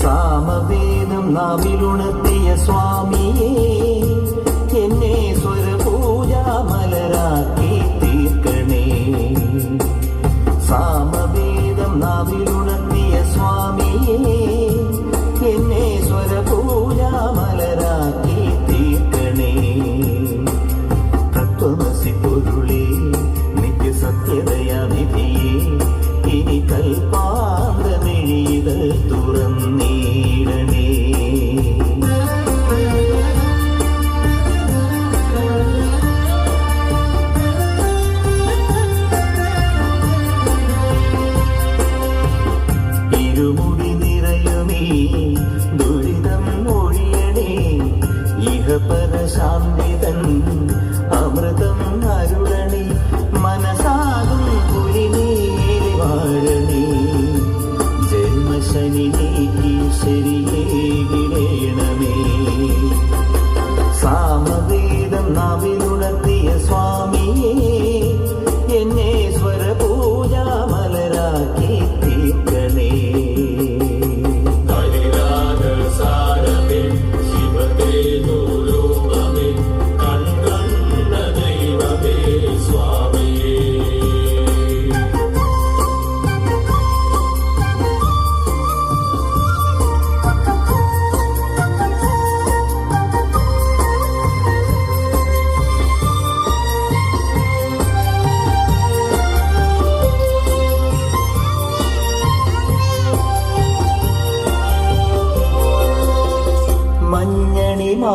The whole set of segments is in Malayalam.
സാമവേദം നാവിലുണർത്തിയ സ്വാമിയേ എന്നെ സ്വരപൂജ മലരാക്കി തീർക്കണേ. സാമവേദം നാവിലുണർത്തിയ സ്വാമിയേ എന്നെ സ്വരപൂജ മലരാക്കി തീർക്കണേ. തത്വമസി പൊരുളേ കനിനീക്കി ശരിയെ വിടയണമേ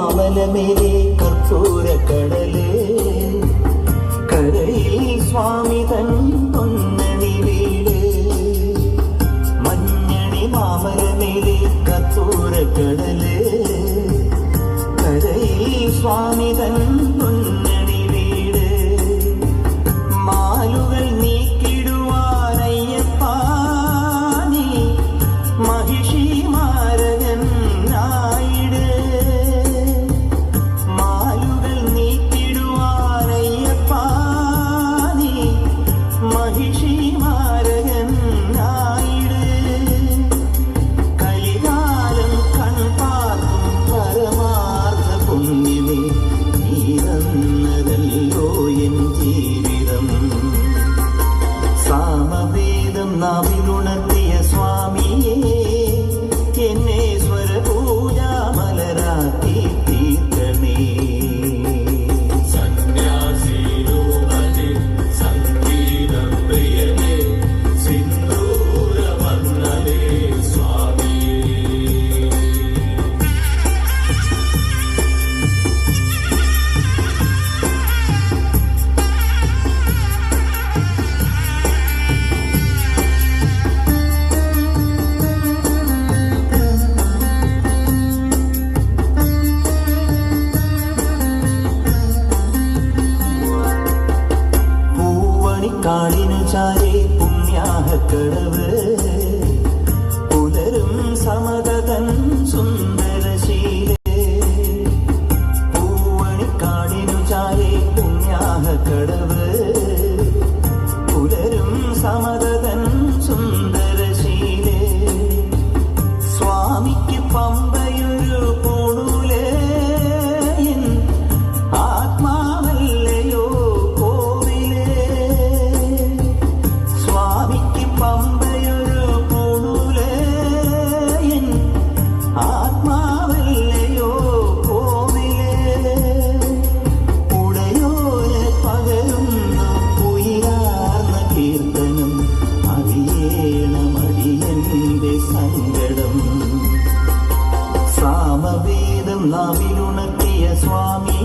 മാമലമേലെ കർപ്പൂര കടലേ കരയിൽ സ്വാമി തൻ പൊന്നണി വീട്. മഞ്ഞണി മാമലമേലെ കർപ്പൂര കടലേ കരയിൽ സ്വാമി തൻ പൊന്നണി വീട്. മാലുകൾ നീക്കിടുവാനയ്യപ്പാനി മഹിഷി love. சமத നാവിലുണർത്തിയ സ്വാമി.